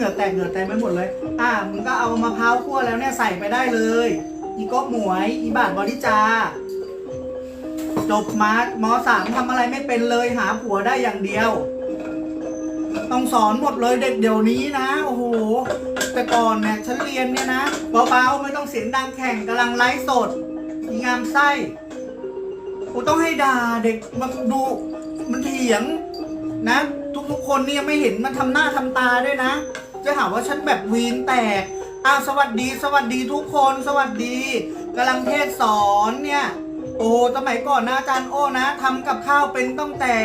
งื่อแตกเหงื่อแตกไปหมดเลย อ่ามึงก็เอามะพร้าวคั่วแล้วเนี่ยใส่ไปได้เลย อีก๊กหมวย อีบาทบริจา จบมาร์มสามทำอะไรไม่เป็นเลยหาผัวได้อย่างเดียว ต้องสอนหมดเลยเด็กเดี๋ยวนี้นะ โอ้โห แต่ก่อนเนี่ยฉันเรียนเนี่ยนะเบาๆไม่ต้องเสียงดังแข่งกำลังไลฟ์สดอีงามไส้กูต้องให้ด่าเด็กมันดูมันเถียงนะ ทุกๆคนเนี่ยไม่เห็นมันทำหน้าทำตาด้วยนะ จะหาว่าฉันแบบวีนแตกอ้าวสวัสดี สวัสดีทุกคนสวัสดีกำลังเทศสอนเนี่ย โอ้สมัยก่อนนะอาจารย์โอ้นะทำกับข้าวเป็นตั้งแต่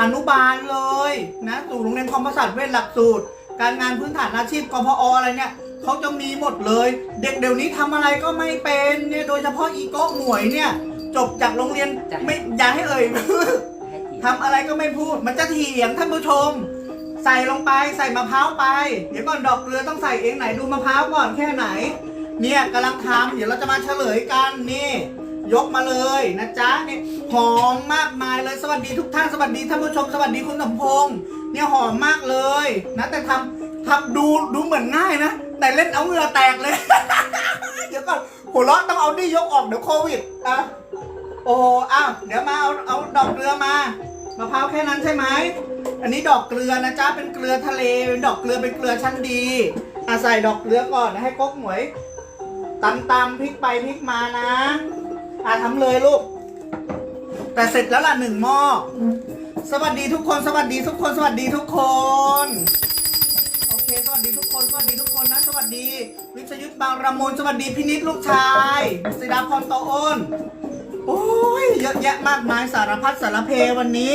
อนุบาลเลยนะสู่โรงเรียนคอมภาษาเวทหลักสูตร การงานพื้นฐานอาชีพกพออะไรเนี่ยเขาจะมีหมดเลย เด็กเดี๋ยวนี้ทำอะไรก็ไม่เป็นเนี่ยโดยเฉพาะอีโก้หมวยเนี่ย จบจากโรงเรียนไม่อย่าให้เอ่ยให้จีทำอะไรก็ไม่พูด มันจะเถียงท่านผู้ชม ใส่ลงไปใส่มะพร้าวไป เดี๋ยวก่อนดอกเกลือต้องใส่เองไหนดูมะพร้าวก่อนแค่ไหน เนี่ยกำลังทำเดี๋ยวเราจะมาเฉลยกันนี่ ยกมาเลยนะจ๊ะเนี่ยหอมมากมายเลยสวัสดีทุกท่านสวัสดีท่านผู้ชมสวัสดีคุณสมพงษ์เนี่ยหอมมากเลยนะแต่ทำทำดูดูเหมือนง่ายนะ แต่เล่นเอาเหงื่อแตกเลย เดี๋ยวก่อนหัวเราะต้องเอานี่ยกออกเดี๋ยวโควิดอะโอ้อ้าวเดี๋ยวมาเอาเอาดอกเกลือมามะพร้าวแค่นั้นใช่ไหม อันนี้ดอกเกลือนะจ๊ะเป็นเกลือทะเลดอกเกลือเป็นเกลือชั้นดีอะใส่ดอกเกลือก่อนให้ก๊กหมวยตำตำพริกไปพริกมานะอะทำเลยลูก แต่เสร็จแล้วล่ะหนึ่งหม้อสวัสดีทุกคนสวัสดีทุกคน สวัสดีทุกคน โอเค สวัสดีทุกคน สวัสดีทุกคนนะ สวัสดี วิชยุทธบางระมุนสวัสดีพินิษลูกชายศิลาพรโตอ้นโอ้ยเยอะแยะมากมายสารพัดสารเพวันนี้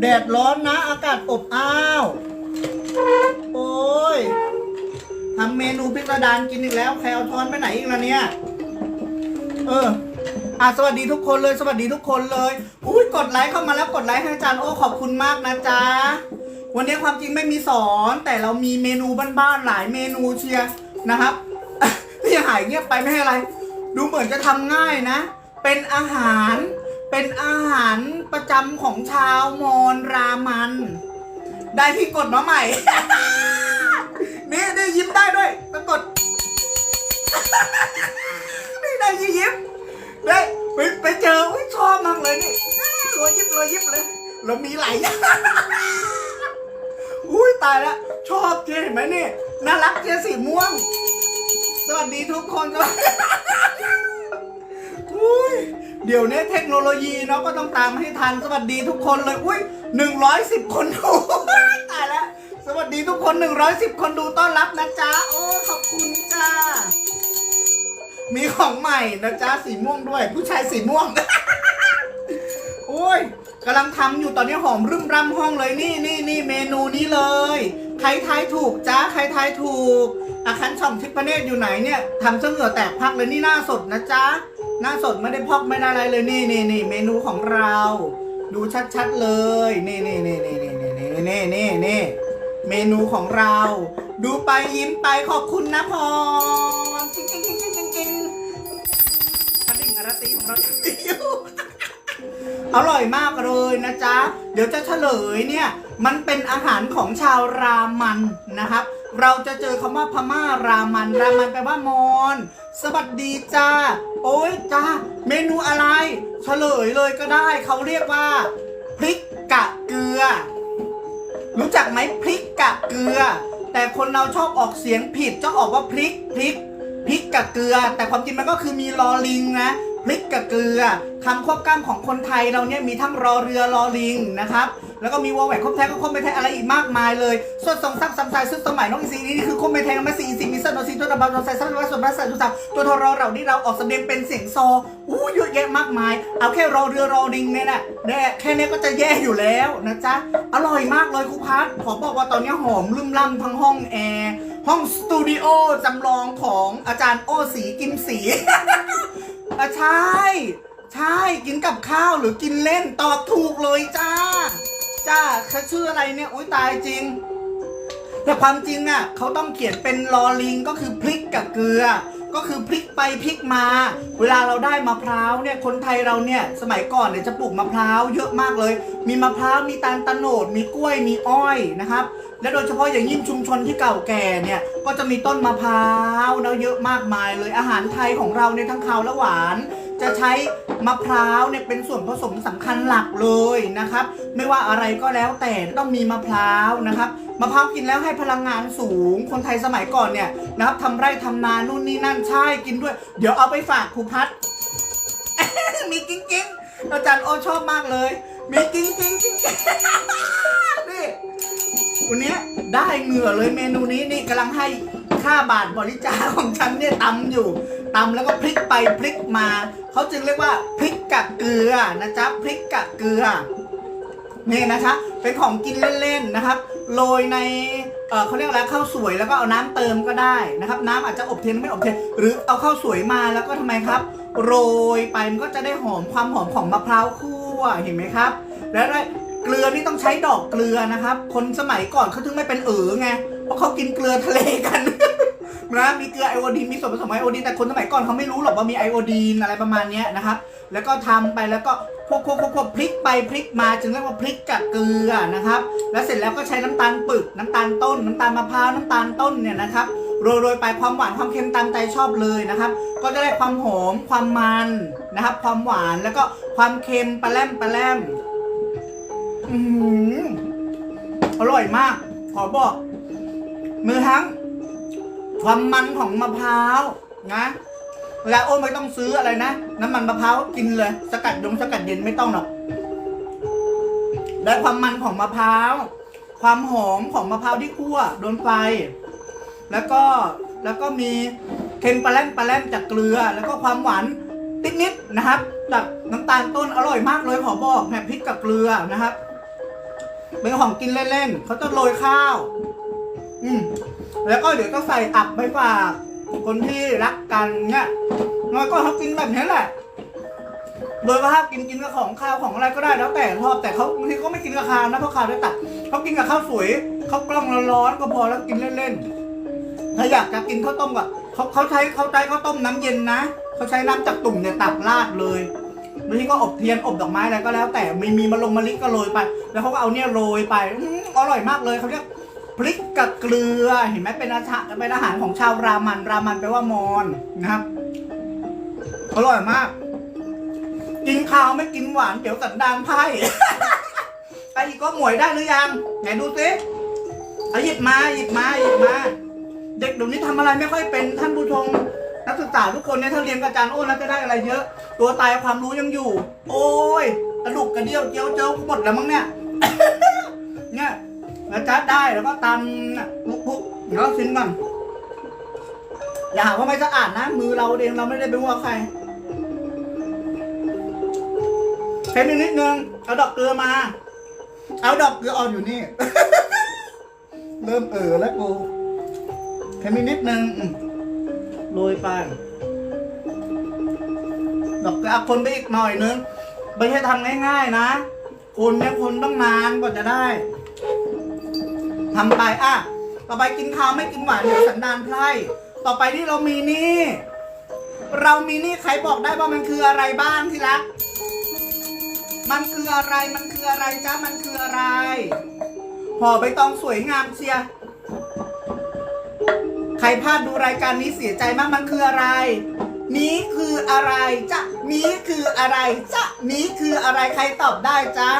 แดดร้อนนะ อากาศอบอ้าว โอ้ยทำเมนูพิสดารกินอีกแล้ว ใครเอาช้อนไปไหนอีกล่ะเนี่ย เออ อะสวัสดีทุกคนเลย สวัสดีทุกคนเลยอุ้ยกดไลค์เข้ามาแล้วกดไลค์ให้อาจารย์โอ้ขอบคุณมากนะจ๊ะ วันนี้ความจริงไม่มีสอน แต่เรามีเมนูบ้านๆหลายเมนูเชียร์นะครับที่หายเงียบไปไม่ให้อะไร ดูเหมือนจะทำง่ายนะ เป็นอาหาร เป็นอาหารประจำของชาวมอญรามัน ได้ที่กดมาใหม่ นี่ได้ยิ้มได้ด้วยต้องกด นี่ได้ยิ้มได้ไปไปเจออุ้ยชอบมากเลยนี่รวยยิบรวยยิบเลยเรามีหลายอย่างอุ้ยตายแล้วชอบเจ๊เห็นไหมนี่น่ารักเจ๊สีม่วง สวัสดีทุกคนสวัสดีอุ้ย เดี๋ยวนี้เทคโนโลยีเนาะก็ต้องตามให้ทันสวัสดีทุกคนเลยอุ้ยหนึ่งร้อยสิบคนดูตายแล้วสวัสดีทุกคนหนึ่งร้อยสิบคนดูต้อนรับนะจ๊ะโอ้ขอบคุณจ้ามีของใหม่นะจ๊ะสีม่วงด้วย ผู้ชายสีม่วงโอ้ยกำลังทำอยู่ตอนนี้หอมรึมร่ำห้องเลยนี่นี่นี่เมนูนี้เลย ใครทายถูกจ้าใครทายถูกอาคันช่องทิพเนตรอยู่ไหนเนี่ยทำเสื้อเหงื่อแตกพักเลยนี่หน้าสดนะจ๊ะ หน้าสดไม่ได้พอกไม่ได้อะไรเลยนี่นี่นี่เมนูของเรา ดูชัดๆเลย นี่นี่นี่นี่นี่นี่นี่นี่นี่นี่เมนูของเรา ดูไปยิ้มไปขอบคุณนะพรจริงจริงจริงจริงจริงจริงกระดิ่งกระตีของเราอยู่อร่อยมากเลยนะจ๊ะ เดี๋ยวจะเฉลยเนี่ย มันเป็นอาหารของชาวรามันนะครับ เราจะเจอคำว่าพม่ารามัน รามันแปลว่ามอน สวัสดีจ้า โอ้ยจ้า เมนูอะไร เฉลยเลยก็ได้ เขาเรียกว่าพริกกะเกลือ รู้จักไหมพริกกะเกลือ แต่คนเราชอบออกเสียงผิดจะออกว่าพริกพริกพริกกับเกลือ แต่ความจริงมันก็คือมีลอลิงนะ พริกกับเกลือคำควบกล้ำของคนไทยเราเนี่ยมีทั้งรอเรือรอลิงนะครับแล้วก็มีวอแหวนคบแท้ก็คบไม่แท้อะไรอีกมากมายเลยส่วนทรงซักซัมไซซึ่งสมัยน้องอีซีนี่คือคบไม่แท้ม่ซีอีซีมีเส้นโนซีตัวดับเบิลโนไซซัมไซส่วนพระสันตุสัมตัวทอรอเราที่เราออกสำเนียงเป็นเสียงซออู้เยอะแยะมากมาย เอาแค่รอเรือรอลิงเนี่ยนะแน่แค่นี้ก็จะแย่อยู่แล้วนะจ๊ะอร่อยมากเลยครูพัทขอบอกว่าตอนนี้หอมลืมล่ำทั้งห้องแอร์ห้องสตูดิโอจำลองของอาจารย์โอสีกิมสี อะใช่ ใช่กินกับข้าวหรือกินเล่นตอบถูกเลยจ้า จ้าเขาชื่ออะไรเนี่ยอุ้ยตายจริง แต่ความจริงอะเขาต้องเขียนเป็นลอลิงก็คือพริกกับเกลือ ก็คือพลิกไปพลิกมา เวลาเราได้มะพร้าวเนี่ยคนไทยเราเนี่ยสมัยก่อนเนี่ยจะปลูกมะพร้าวเยอะมากเลย มีมะพร้าวมีตาลตะโนดมีกล้วยมีอ้อยนะครับ และโดยเฉพาะอย่างยิ่งชุมชนที่เก่าแก่เนี่ยก็จะมีต้นมะพร้าวนะเยอะมากมายเลยอาหารไทยของเราในทั้งคาวและหวาน จะใช้มะพร้าวเนี่ยเป็นส่วนผสมสำคัญหลักเลยนะครับ ไม่ว่าอะไรก็แล้วแต่ต้องมีมะพร้าวนะครับมะพร้าวกินแล้วให้พลังงานสูง คนไทยสมัยก่อนเนี่ยนะครับทำไร่ทำนานู่นนี่นั่นใช่กินด้วย เดี๋ยวเอาไปฝากครูพัดมีกิ้งกิ้งอาจารย์โอชอบมากเลย มีกิ้งกิ้งกิ้ง วันเนี้ยได้เหงื่อเลยเมนูนี้นี่กำลังให้ค่าบาทบริจาคของฉันเนี่ยตำอยู่ตำแล้วก็พลิกไปพลิกมาเขาจึงเรียกว่าพริกกับเกลือนะจ๊ะพริกกับเกลือนี่นะคะเป็นของกินเล่นๆนะครับโรยในเเขาเรียกอะไรข้าวสวยแล้วก็เอาน้ำเติมก็ได้นะครับ น้ำอาจจะอบเทนไม่อบเทนหรือเอาข้าวสวยมาแล้วก็ทำไมครับ โรยไปมันก็จะได้หอมความหอมของมะพร้าวคั่วเห็นไหมครับ แล้ว เกลือนี่ต้องใช้ดอกเกลือนะครับ คนสมัยก่อนเขาถึงไม่เป็นเอ๋อไง เพราะเขากินเกลือทะเลกันนะมีเกลือไอโอดีนมีส่วนผสมไอโอดีนแต่คนสมัยก่อนเขาไม่รู้หรอกว่ามีไอโอดีนอะไรประมาณนี้นะครับ แล้วก็ทำไปแล้วก็พวกพวกพวกพวกพลิกไปพลิกมาจึงเรียกว่าพลิกกับเกลือนะครับ แล้วเสร็จแล้วก็ใช้น้ำตาลปึกน้ำตาลต้น น้ำตาลมะพร้าวน้ำตาลต้นเนี่ยนะครับโรยโรยไปความหวานความเค็มตามใจชอบเลยนะครับ ก็จะได้ความหอมความมันนะครับ ความหวานแล้วก็ความเค็มปลาแรมปลาแรม อือหืออร่อยมาก ขอบอก มือทั้ง ความมันของมะพร้าวนะเวลาโอ้ไม่ต้องซื้ออะไรนะ น้ำมันมะพร้าวกินเลย สกัดยงสกัดเย็นไม่ต้องหรอกได้ความมันของมะพร้าว ความหอมของมะพร้าวที่คั่วโดนไฟ แล้วก็แล้วก็มีเค็มปลาแรมปลาแรมจากเกลือ แล้วก็ความหวานนิดๆนะครับจากน้ำตาลต้นอร่อยมากเลยขอบอกแหนพริกกับเกลือนะครับ เป็นของกินเล่นๆเขาจะโรยข้าว อืมแล้วก็เดี๋ยวต้องใส่ตับไปฝากคนที่รักกันเนี่ยน้อยก็เขากินแบบนี้แหละ โดยว่าถ้ากินกินกับของข้าวของอะไรก็ได้แล้วแต่ชอบแต่เขาบางทีเขาไม่กินกับข้าวนะเพราะข้าวได้ตัดเขากินกับข้าวสวยข้าวกล้องร้อนๆก็พอแล้วกินเล่นๆถ้าอยากจะกินข้าวต้มกับเขาเขาใช้เขาใช้ข้าวต้มน้ำเย็นนะเขาใช้น้ำจากตุ่มเนี่ยตักราดเลย บางทีก็อบเทียนอบดอกไม้อะไรก็แล้ว แต่ไมีมีมะลงมะลิก็โรยไป แล้วเขาก็เอาเนี่ยโรยไปอื้ออร่อยมากเลยเขาเรียกพริกกับเกลือเห็นไหมเป็นอาหารเป็นอาหารของชาวรามันรามันแปลว่ามอญนะครับอร่อยมาก กินข้าวไม่กินหวานเดี๋ยวสันดานไพ่ไอ้อีกก็หมวยได้หรือยังไหนดูสิเอาหยิบมาหยิบมาหยิบมา เด็กเดี๋ยวนี้ทำอะไรไม่ค่อยเป็นท่านผู้ชม นักศึกษาทุกคนเนี่ยถ้าเรียนกับอาจารย์โอ้แล้วจะได้อะไรเยอะ ตัวตายความรู้ยังอยู่ โอ้ยกระดูกกระเดี่ยวเจียวเจ้าหมดแล้วมั้งเนี่ย เนี่ยแล้วจัดได้แล้วก็ตำนะพุกๆเดี๋ยวชิมก่อนอย่าหาว่าไม่สะอาดนะ มือเราเองเราไม่ได้ไปว่าใครเค็มอีกนิดนึงเอาดอกเกลือมา เอาดอกเกลืออ่อนอยู่นี่ เริ่มเออแล้วกูเค็มอีกนิดนึง โรยไปดอกกลือเอาคนไปอีกหน่อยนึงไม่ใช่ทำง่ายๆนะคนเนี่ยคนต้องนานกว่าจะได้ทำไปอะต่อไปกินข้าวไม่กินหวานเดี๋ยวสันดานไพร่ต่อไปที่เรามีนี่ เรามีนี่ใครบอกได้ว่ามันคืออะไรบ้างที่รักมันคืออะไรมันคืออะไรจ้ามันคืออะไรห่อใบตองสวยงามเชียร์ ใครพลาดดูรายการนี้เสียใจมากมันคืออะไร นี้คืออะไรจ้ะนี้คืออะไรจ้ะนี้คืออะไรใครตอบได้จ้ะ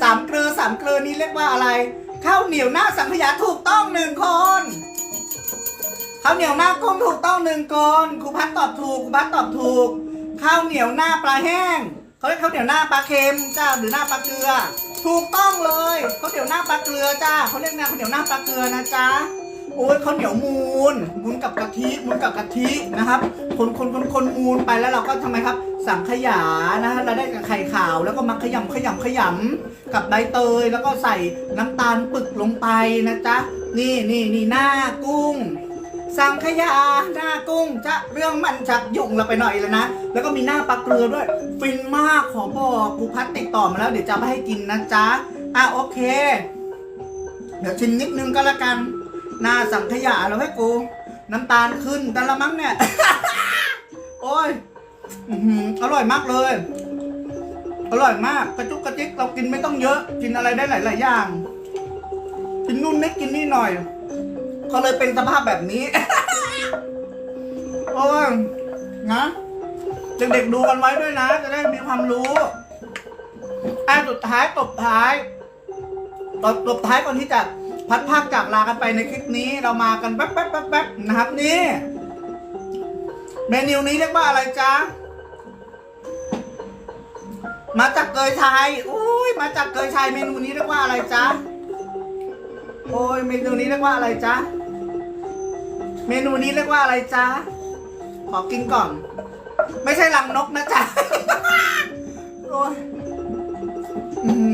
สามเกลือสามเกลือนี้เรียกว่าอะไรข้าวเหนียวหน้าสังขยาถูกต้องหนึ่งคนข้าวเหนียวหน้ากุ้งถูกต้องหนึ่งคนครูพัดตอบถูกครูพัดตอบถูก ข้าวเหนียวหน้าปลาแห้งเขาเรียกข้าวเหนียวหน้าปลาเค็มจ้าหรือหน้าปลาเกลือ ถูกต้องเลยข้าวเหนียวหน้าปลาเกลือจ้าเขาเรียกหน้าข้าวเหนียวหน้าปลาเกลือนะจ๊ะ โอ้ยข้าวเหนียวมูนมูนกับกะทิมูนกับกะทินะครับ คนคนคนคนมูนไปแล้วเราก็ทำไมครับ สังขยานะฮะเราได้กับไข่ขาวแล้วก็มาขยำขยำขยำกับใบเตย แล้วก็ใส่น้ำตาลปึกลงไปนะจ๊ะนี่นี่นี่หน้ากุ้งสังขยาหน้ากุ้งจะเรื่องมันชักยุ่งเราไปหน่อยแล้วนะ แล้วก็มีหน้าปลาเกลือด้วย ฟินมากขอบอกครูพัดติดต่อมาแล้วเดี๋ยวจะไม่ให้กินนะจ๊ะ อะโอเค เดี๋ยวชิมนิดนึงก็แล้วกัน หน้าสังขยาเราให้กู น้ำตาลขึ้นแต่ละมั้งเนี่ย โอ้ยอื้อหืออร่อยมากเลย อร่อยมากกระจุกกระจิกเรากินไม่ต้องเยอะ กินอะไรได้หลาย ๆ อย่าง กินนู่นนิดกินนี่หน่อย ก็เลยเป็นสภาพแบบนี้ โอ้ยนะเด็กๆดูกันไว้ด้วยนะ จะได้มีความรู้อะสุดท้ายตบท้ายตบตบท้ายก่อนที่จะ พัดภาคจากลากันไปในคลิปนี้เรามากันแป๊บแป๊บแป๊บแป๊บนะครับนี่ เมนูนี้เรียกว่าอะไรจ๊ะมาจากเกยชัยอุ้ยมาจากเกยชัยเมนูนี้เรียกว่าอะไรจ๊ะโอ้ยเมนูนี้เรียกว่าอะไรจ๊ะเมนูนี้เรียกว่าอะไรจ๊ะขอกินก่อน ไม่ใช่รังนกนะจ๊ะโอ้ยอื้อ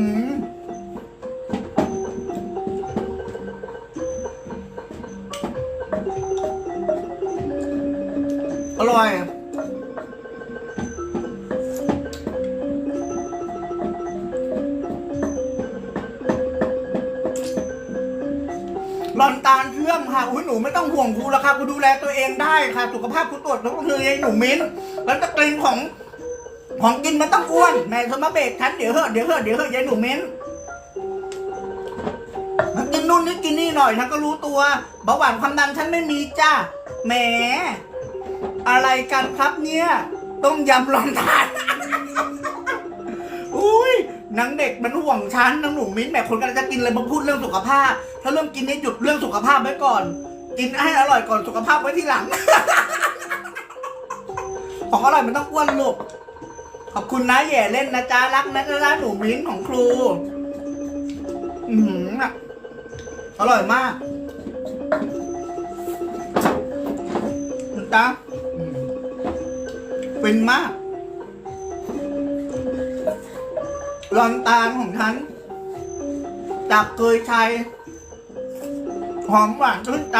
ร่อย หลอนตาลเชื่อมค่ะ อุ้ยหนูไม่ต้องห่วงครูแล้วค่ะครูดูแลตัวเองได้ค่ะ สุขภาพครูตรวจแล้วก็คือหนูมิ้นแล้วจะกลิ่นของ ของกินมันต้องอ้วนแม่เธอมาเบรกฉันเดี๋ยวเหอะเดี๋ยวเหอะเดี๋ยวเหอะยายหนูมิ้นมันกินนู่นนี่กินนี่หน่อยฉันก็รู้ตัวเบาหวานความดันฉันไม่มีจ้าแหม อะไรกันครับเนี่ย ต้มยำลอนทาน อุ้ยนางเด็กมันห่วงฉันนางหนูมิ้นแหมคนกำลังจะกินเลยมาพูดเรื่องสุขภาพ ถ้าเริ่มกินให้หยุดเรื่องสุขภาพไว้ก่อน กินให้อร่อยก่อนสุขภาพไว้ที่หลัง ของอร่อยมันต้องอ้วนลูก ขอบคุณนะแย่เล่นนะจ๊ะรักนะจ๊ะหนูมิ้นของครู อือหืออะอร่อยมากคุณตาอืม ฟินมากรอนตาลของฉัน จากเกยชัยหอมหวานชื่นใจ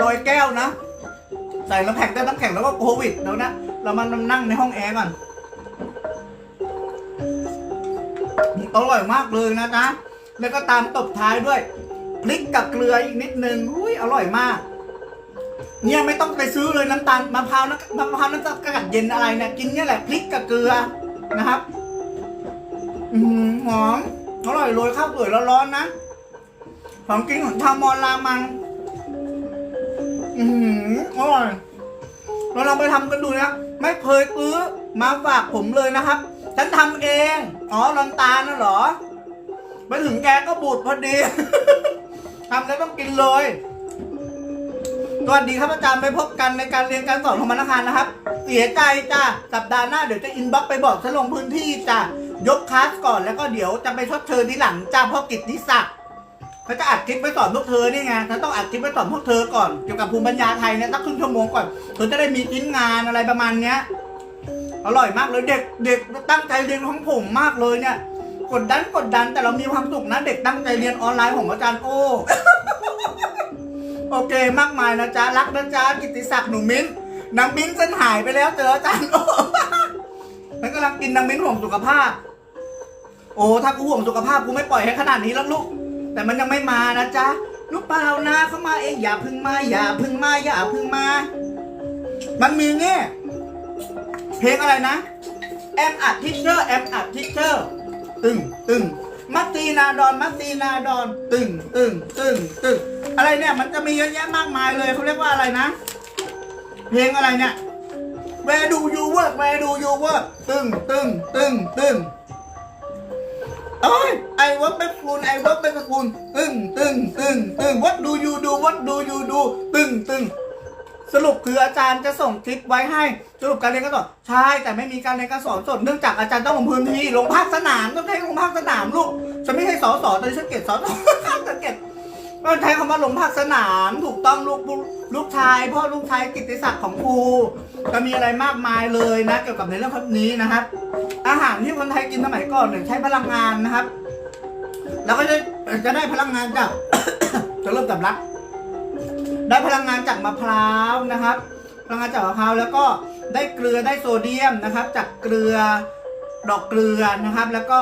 ลอยแก้วนะ ใส่น้ำแข็งได้น้ำแข็งแล้วก็โควิดแล้วนะ เรามานั่งในห้องแอร์ก่อนอร่อยมากเลยนะจ๊ะแล้วก็ตามตบท้ายด้วย พริกกับเกลืออีกนิดนึงอุ้ยอร่อยมาก เนี่ยไม่ต้องไปซื้อเลยน้ำตาลมะพร้าวนะมะพร้าวน้ำตาลกระกัดเย็นอะไรเนี่ยกินเนี่ยแหละพริกกับเกลือนะครับ อืมหอมอร่อยโรยข้าวสวยร้อนๆนะของกินของชามอญรามันอืมอร่อยเราลองไปทำกันดูนะไม่เคยซื้อมาฝากผมเลยนะครับ ฉันทำเอง อ๋อลอนตาลน่ะเหรอ ไปถึงแกก็บูดพอดี ทำแล้วต้องกินเลย สวัสดีครับอาจารย์ไปพบกันในการเรียนการสอนของมนาคารนะครับ เสียใจจ้ะสัปดาห์หน้าเดี๋ยวจะอินบ็อกไปบอกฉันลงพื้นที่จ้ะยกคลาสก่อนแล้วก็เดี๋ยวจะไปชดเชยทีหลังจ้าเพราะกิจนิสักดิ์เขาจะอัดคลิปไปสอนพวกเธอนี่ไงฉันต้องอัดคลิปไปสอนพวกเธอก่อนเกี่ยวกับภูมิปัญญาไทยเนี่ยสักครึ่งชั่วโมงก่อนเธอจะได้มีชิ้นงานอะไรประมาณเนี้ยอร่อยมากเลยเด็กเด็กตั้งใจเรียนของผมมากเลยเนี่ย กดดันกดดันแต่เรามีความสุขนะ เด็กตั้งใจเรียนออนไลน์ของอาจารย์โอ้ โอเคมากมายนะจ๊ะรักนะจ๊ะกิตติศักดิ์หนูมิ้นนางมิ้นฉันหายไปแล้วเจออาจารย์โอฉันกำลังกินนางมิ้นห่วงสุขภาพ โอ้ถ้ากูห่วงสุขภาพกูไม่ปล่อยให้ขนาดนี้แล้วลูก แต่มันยังไม่มานะจ๊ะลูกเปล่านะเข้ามาเองอย่าพึ่งมาอย่าพึ่งมาอย่าพึ่งมา มันมีเนี่ยเพลงอะไรนะแอมอัดทิเชอร์แอมอัดทิเชอร์ตึงตึง มัตตีนาดอนมัตตีนาดอนตึงตึงตึงตึงอะไรเนี่ยมันจะมีเยอะแยะมากมายเลยเขาเรียกว่าอะไรนะ เพลงอะไรเนี่ย Where do you work Where do you work ตึงตึงตึงตึงโอ้ย I work back school I work back school ตึงตึงตึงตึง What do you do What do you do ตึงตึง สรุปคืออาจารย์จะส่งคลิปไว้ให้ สรุปการเรียนการสอนใช่แต่ไม่มีการเรียนการสอนสดเนื่องจากอาจารย์ต้องลงพื้นที่ลงภาคสนามต้องใช้ลงภาคสนามลูกฉันไม่ใช่สอสอแต่ฉันเกลียดสอสอฉันเกลียดต้องใช้คำว่าลงภาคสนามถูกต้องลูกลูกชายพ่อลูกชายกิตติศักดิ์ของครูจะมีอะไรมากมายเลยนะ เกี่ยวกับในเรื่องนี้นะครับ อาหารที่คนไทยกินสมัยก่อนเนี่ยใช้พลังงานนะครับ แล้วก็จะจะได้พลังงานจากจะเริ่มสำลัก ได้พลังงานจากมะพร้าวนะครับ พลังงานจากมะพร้าวแล้วก็ได้เกลือได้โซเดียมนะครับ จากเกลือดอกเกลือนะครับ แล้วก็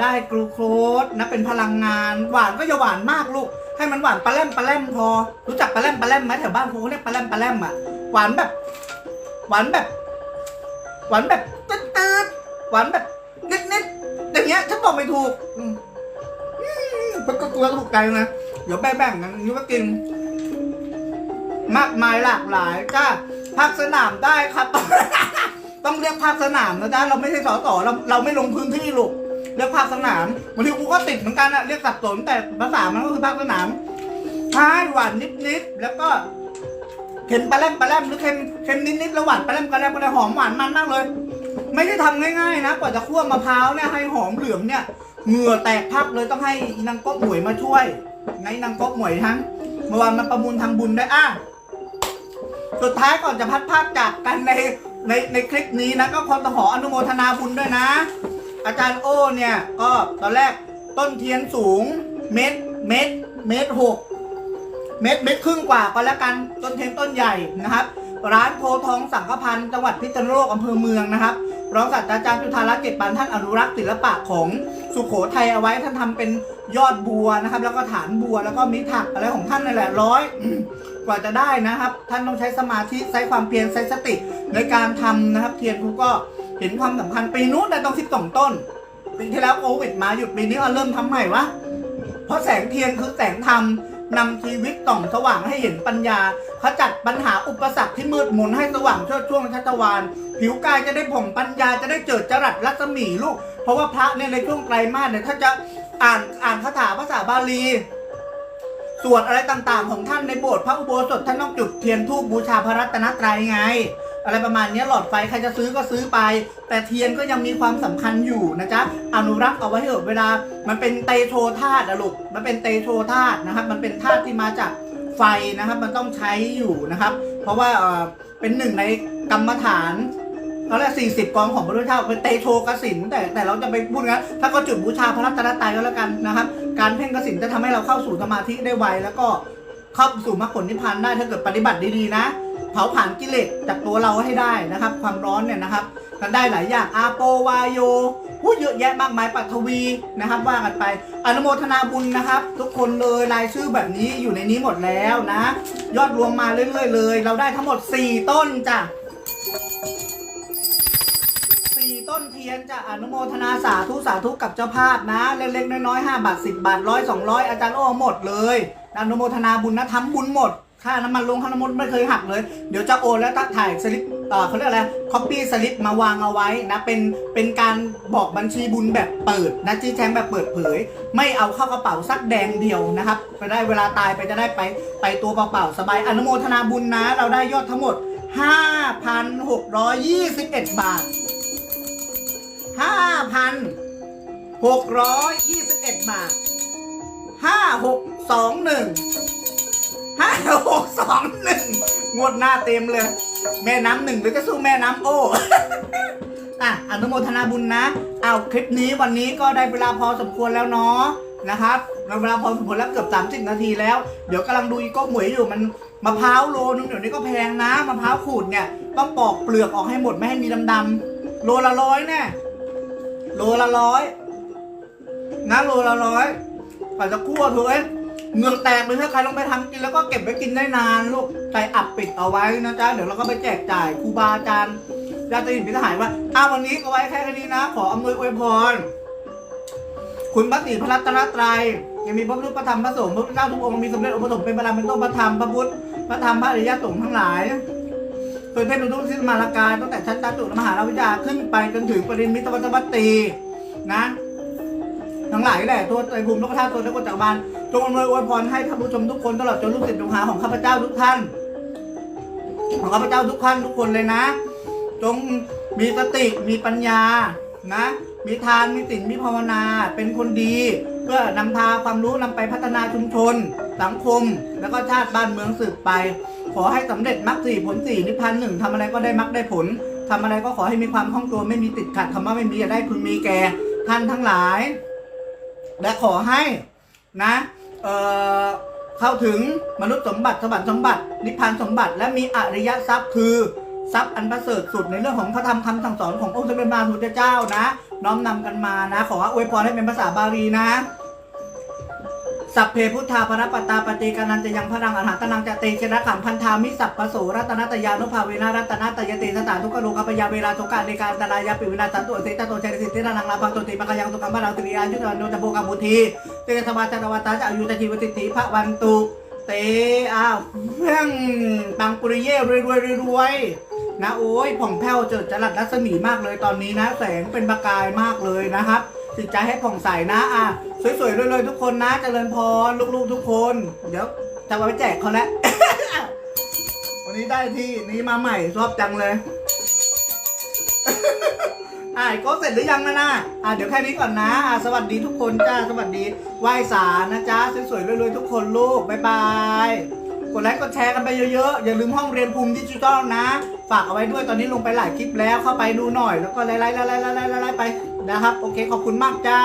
ได้กลูโคสนะเป็นพลังงานหวานก็อย่าหวานมากลูก ให้มันหวานปลาแรมปลาแรมพอ รู้จักปลาแรมปลาแรมไหมแถวบ้านครูเขาเรียกปลาแรมปลาแรมอะหวานแบบ หวานแบบ หวานแบบตืดตืดๆหวานแบบนิดนิดๆอย่างเงี้ยฉันบอกไม่ถูกอืมมมันก็กลัวถูกใจนะเดี๋ยวแบ่งๆกันนี่ก็กิน มากมายหลากหลายจ้าภาคสนามได้ครับ ต้องเรียกภาคสนามนะจ๊ะเราไม่ใช่สสเราเราไม่ลงพื้นที่ลูกเรียกภาคสนามบางทีกูก็ติดเหมือนกันอะเรียกสับสนแต่ภาษามันก็คือภาคสนามใช่หวานนิดๆแล้วก็เค็มปลาแรมปลาแรมหรือเค็มเค็มนิดๆแล้วหวานปลาแรมปลาแรมก็ได้หอมหวานมันมากเลย ไม่ได้ทำง่ายๆนะกว่าจะคั่วมะพร้าวเนี่ยให้หอมเหลืองเนี่ยเหงื่อแตกพักเลยต้องให้นางก๊กหมวยมาช่วยไงนางก๊กหมวยทั้งเมื่อวานมันประมูลทำบุญได้อะ สุดท้ายก่อนจะพัดภาคจากกันในในในคลิปนี้นะก็ขอต้องขออนุโมทนาบุญด้วยนะ อาจารย์โอ้เนี่ยก็ตอนแรกต้นเทียนสูงเมตรเมตรเมตรหกเมตรเมตรครึ่งกว่าก็แล้วกันต้นเทียนต้นใหญ่นะครับ ร้านโพทองสังฆพันธ์จังหวัดพิษณุโลกอำเภอเมืองนะครับรองศาสตราจารย์จุฑารัตน์เกตปันท่านอนุรักษ์ศิลปะของสุโขทัยเอาไว้ท่านทำเป็นยอดบัวนะครับ แล้วก็ฐานบัวแล้วก็มีถักอะไรของท่านนั่นแหละร้อย กว่าจะได้นะครับ ท่านต้องใช้สมาธิใช้ความเพียรใช้สติในการทำนะครับ เทียนครูก็เห็นความสำคัญปีนู้นได้ต้องสิบสองต้นปีที่แล้วโควิดมาหยุดปีนี้เอาเริ่มทำใหม่วะเพราะแสงเทียนคือแสงธรรมนำชีวิตส่องสว่างให้เห็นปัญญาขจัดปัญหาอุปสรรคที่มืดมนให้สว่างช่วช่วงชัชวานผิวกายจะได้ผ่องปัญญาจะได้เจิดจรัสรัศมีลูก เพราะว่าพระเนี่ยในช่วงไตรมาสเนี่ยถ้าจะอ่านอ่านคาถาภาษาบาลี สวดอะไรต่างๆ ของท่านในโบสถ์พระอุโบสถท่านต้องจุดเทียนธูปบูชาพระรัตนตรัยไง อะไรประมาณนี้หลอดไฟใครจะซื้อก็ซื้อไป แต่เทียนก็ยังมีความสำคัญอยู่นะจ๊ะอนุรักษ์เอาไว้เถอะเวลา มันเป็นเตโชธาตุอะลูกมันเป็นเตโชธาตุนะครับ มันเป็นธาตุที่มาจากไฟนะครับ มันต้องใช้อยู่นะครับ เพราะว่าเป็นหนึ่งในกรรมฐาน เขาเรียกสี่สิบกองของพระพุทธเจ้าเป็นเตโชกสินแต่แต่เราจะไปพูดงั้นถ้าก็จุดบูชาพระรัตนตรัยก็แล้วกันนะครับ การเพ่งกสินจะทำให้เราเข้าสู่สมาธิได้ไวแล้วก็เข้าสู่มรรคผลนิพพานได้ถ้าเกิดปฏิบัติดีๆนะ เผาผลาญกิเลสจากตัวเราให้ได้นะครับ ความร้อนเนี่ยนะครับกันได้หลายอย่างอาโปวายโยพูดเยอะแยะมากมายปัทวีนะครับ ว่ากันไปอนุโมทนาบุญนะครับ ทุกคนเลยรายชื่อแบบนี้อยู่ในนี้หมดแล้วนะ ยอดรวมมาเรื่อยๆเลย เราได้ทั้งหมด 4 ต้นจ้ะ ต้นเทียนจะอนุโมทนาสาธุสาธุกับเจ้าภาพนะ เล็กๆน้อยๆห้าบาทสิบบาทร้อยสองร้อยอาจารย์โอ้หมดเลยอนุโมทนาบุญนะทำบุญหมดค่าน้ำมันลงค่าน้ำมันไม่เคยหักเลย เดี๋ยวจะโอนแล้วตัดถ่ายสลิปเอ่อเขาเรียกอะไรคอปปี้สลิปมาวางเอาไว้นะ เป็นเป็นการบอกบัญชีบุญแบบเปิดนะจี้แจงแบบเปิดเผย ไม่เอาเข้ากระเป๋าสักแดงเดียวนะครับไปได้เวลาตายไปจะได้ไปไปตัวเปล่าๆสบายอนุโมทนาบุญนะ เราได้ยอดทั้งหมด 5,621 บาท ห้าพันหกร้อยยี่สิบเอ็ดบาทห้าหกสองหนึ่งห้าหกสองหนึ่งงวดหน้าเต็มเลย แม่น้ำหนึ่งหรือจะสู้แม่น้ำโอ้อะอนุโมทนาบุญนะ เอาคลิปนี้วันนี้ก็ได้เวลาพอสมควรแล้วเนาะนะครับเราเวลาพอสมควรแล้วเกือบ 30 นาทีแล้ว เดี๋ยวกำลังดูอีโก้หมวยอยู่มันมะพร้าวโลนึงเดี๋ยวนี้ก็แพงนะมะพร้าวขูดเนี่ยต้องปอกเปลือกออกให้หมดไม่ให้มีดำๆโลละร้อยแน่ โลละร้อยนะโลละร้อยกว่าจะคั่วเถอะเอ้ยเหงือกแตกเลยถ้าใครลองไปทำกินแล้วก็เก็บไว้กินได้นานลูกใส่อับปิดเอาไว้นะจ๊ะเดี๋ยวเราก็ไปแจกจ่ายครูบาอาจารย์ญาติพิธหายว่าอ้าววันนี้ก็ไว้แค่นี้นะ ขออำนวยอวยพร คุณพระศรีพระรัตนตรัยยังมีพระพุทธพระธรรมพระสงฆ์พระพุทธเจ้าทุกองค์มีสมเด็จองค์ปฐมเป็นประธานเป็นต้นพระธรรมพระพุทธพระธรรมพระอริยสงฆ์ทั้งหลาย เผยแพร่เป็นทุสิ้นมาลาการตั้งแต่ชั้นตาตุมหาราวิจาขึ้นไปจนถึงปริมิตวัตวัตตีนะทั้งหลายแหละตัวไตรภูมิโลกธาตุตัวนักจักรบาลจงอำนวยอวยพรให้ท่านผู้ชมทุกคนตลอดจนลูกศิษย์ลูกหาของข้าพเจ้าทุกท่าน ของข้าพเจ้าทุกท่านทุกคนเลยนะ จงมีสติมีปัญญานะ มีทานมีศีลมีภาวนา เป็นคนดี เพื่อนำพาความรู้นำไปพัฒนาชุมชน สังคม แล้วก็ชาติบ้านเมืองสืบไป ขอให้สำเร็จมรรคสี่ผลสี่นิพพานหนึ่งทำอะไรก็ได้มรรคได้ผลทำอะไรก็ขอให้มีความคล่องตัวไม่มีติดขัดคำว่าไม่มีอย่าได้คุณมีแก่ท่านทั้งหลาย และขอให้นะเอ่อเข้าถึงมนุษย์สมบัติสวรรค์สมบัติ นิพพานสมบัติ และมีอริยทรัพย์คือทรัพย์อันประเสริฐสุดในเรื่องของพระธรรมคำสั่งสอนขององค์สมเด็จพระพุทธเจ้านะ น้อมนำกันมานะ ขออวยพรให้เป็นภาษาบาลีนะ สัพเพพุทธาภรปตตาปฏิกานันจะยังพระรังอรหันตนังจะเตชนะขังพันธามิสัพปโสรัตนตยานุภาเวนะรัตนตยเตสตาทุกขโลกปยาเวลาทุกการในการตรายาปิวินาสันตุเสตโตชัยสิทธินังลาภังตุติปะกยังตุกัมบาราตุริยายุตโนตโพกัมุทีเตสวาจารวตาจะอายุตทีวติติพระวันตุเตอ้าวเรื่องปังปุริเย่รวยรวยรวยรวยนะโอ้ยผ่องแผ้วเจิดจรัสรัศมีมากเลยตอนนี้นะ แสงเป็นประกายมากเลยนะครับจิตใจให้ผ่องใสนะอะ สวยๆรวยๆทุกคนนะเจริญพรลูกๆทุกคน เดี๋ยวจะเอาไปแจกเขาแล้ว วันนี้ได้ที่นี้มาใหม่ชอบจังเลย อ่าก็เสร็จหรือยังนะน่ะอ่าเดี๋ยวแค่นี้ก่อนนะอ่าสวัสดีทุกคนจ้าสวัสดีไหว้สานะจ๊ะสวยๆรวยๆทุกคนลูกบ๊ายบายกดไลค์กดแชร์กันไปเยอะๆ อย่าลืมห้องเรียนภูมิดิจิทัลนะ ฝากเอาไว้ด้วยตอนนี้ลงไปหลายคลิปแล้วเข้าไปดูหน่อย แล้วก็ไล่ๆๆๆๆๆไปนะครับ โอเคขอบคุณมากจ้า